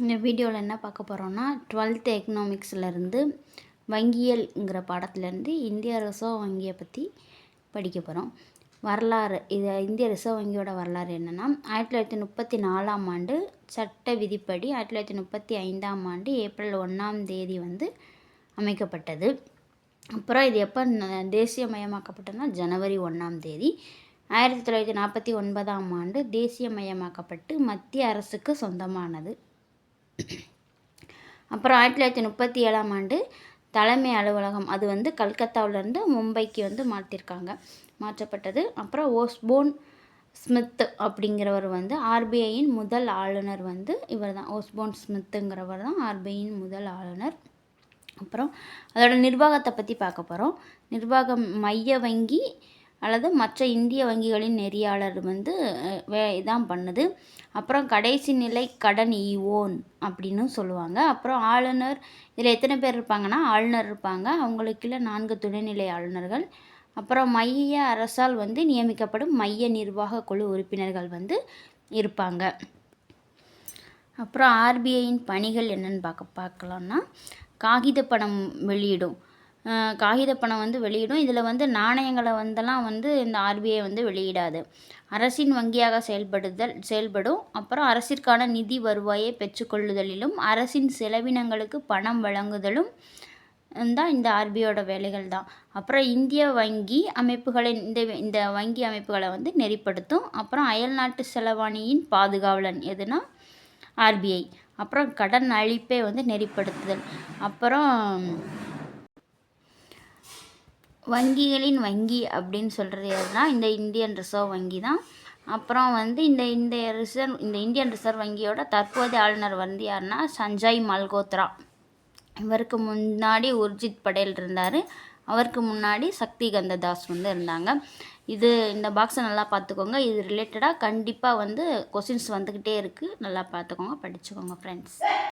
இந்த வீடியோவில் என்ன பார்க்க போகிறோம்னா டுவெல்த் எக்கனாமிக்ஸ்லேருந்து வங்கியல்ங்கிற பாடத்துலேருந்து இந்திய ரிசர்வ் வங்கியை பற்றி படிக்க போகிறோம் வரலாறு இது இந்திய ரிசர்வ் வங்கியோட வரலாறு என்னென்னா ஆயிரத்தி தொள்ளாயிரத்தி முப்பத்தி நாலாம் ஆண்டு சட்ட விதிப்படி ஆயிரத்தி தொள்ளாயிரத்தி முப்பத்தி ஐந்தாம் ஆண்டு ஏப்ரல் ஒன்றாம் தேதி வந்து அமைக்கப்பட்டது. அப்புறம் இது எப்போ தேசியமயமாக்கப்பட்டதுன்னா ஜனவரி ஒன்றாம் தேதி. ஆயிரத்தி தொள்ளாயிரத்தி நாற்பத்தி ஒன்பதாம் ஆண்டு தேசியமயமாக்கப்பட்டு மத்திய அரசுக்கு சொந்தமானது. அப்புறம் ஆயிரத்தி தொள்ளாயிரத்தி முப்பத்தி ஏழாம் ஆண்டு தலைமை அலுவலகம் அது வந்து கல்கத்தாவிலேருந்து மும்பைக்கு வந்து மாற்றிருக்காங்க மாற்றப்பட்டது. அப்புறம் ஓஸ்போன் ஸ்மித் அப்படிங்கிறவர் வந்து ஆர்பிஐயின் முதல் ஆளுநர் வந்து இவர் தான். ஓஸ்போன் ஸ்மித்துங்கிறவர் தான் ஆர்பிஐயின் முதல் ஆளுநர். அப்புறம் அதோட நிர்வாகத்தை பற்றி பார்க்க போகிறோம் நிர்வாகம் மைய வங்கி அல்லது மற்ற இந்திய வங்கிகளின் நெறியாளர் வந்து வே இதான் பண்ணுது. அப்புறம் கடைசி நிலை கடன் ஈவோன் அப்படின்னு சொல்லுவாங்க. அப்புறம் ஆளுநர் இதில் எத்தனை பேர் இருப்பாங்கன்னா ஆளுநர் இருப்பாங்க. அவங்களுக்குள்ள நான்கு துணைநிலை ஆளுநர்கள். அப்புறம் மைய அரசால் வந்து நியமிக்கப்படும் மைய நிர்வாக குழு உறுப்பினர்கள் வந்து இருப்பாங்க. அப்புறம் ஆர்பிஐயின் பணிகள் என்னென்னு பார்க்க பார்க்கலான்னா காகித பணம் வெளியிடும். காகித பணம் வந்து வெளியிடும். இதில் வந்து நாணயங்களை வந்தெல்லாம் வந்து இந்த ஆர்பிஐ வந்து வெளியிடாது. அரசின் வங்கியாக செயல்படுதல் செயல்படும். அப்புறம் அரசிற்கான நிதி வருவாயை பெற்றுக்கொள்ளுதலிலும் அரசின் செலவினங்களுக்கு பணம் வழங்குதலும் தான் இந்த ஆர்பிஐயோட வேலைகள் தான். அப்புறம் இந்திய வங்கி அமைப்புகளை இந்த இந்த வங்கி அமைப்புகளை வந்து நெறிப்படுத்தும். அப்புறம் அயல்நாட்டு செலவாணியின் பாதுகாவலன் எதுனா ஆர்பிஐ அப்புறம் கடன் அழிப்பை வந்து நெறிப்படுத்துதல். அப்புறம் வங்கிகளின் வங்கி அப்படின்னு சொல்கிறது எதுனா இந்த இந்தியன் ரிசர்வ் வங்கி தான். அப்புறம் வந்து இந்த இந்த ரிசர்வ் இந்த இந்தியன் ரிசர்வ் வங்கியோட தற்போதைய ஆளுநர் வந்து யாருன்னா சஞ்சய் மல்கோத்ரா. இவருக்கு முன்னாடி உர்ஜித் படேல் இருந்தார். அவருக்கு முன்னாடி சக்தி கந்ததாஸ் வந்து இருந்தாங்க. இது இந்த பாக்ஸை நல்லா பார்த்துக்கோங்க. இது ரிலேட்டடாக கண்டிப்பாக வந்து கொஷின்ஸ் வந்துக்கிட்டே இருக்குது நல்லா பார்த்துக்கோங்க படிச்சுக்கோங்க ஃப்ரெண்ட்ஸ்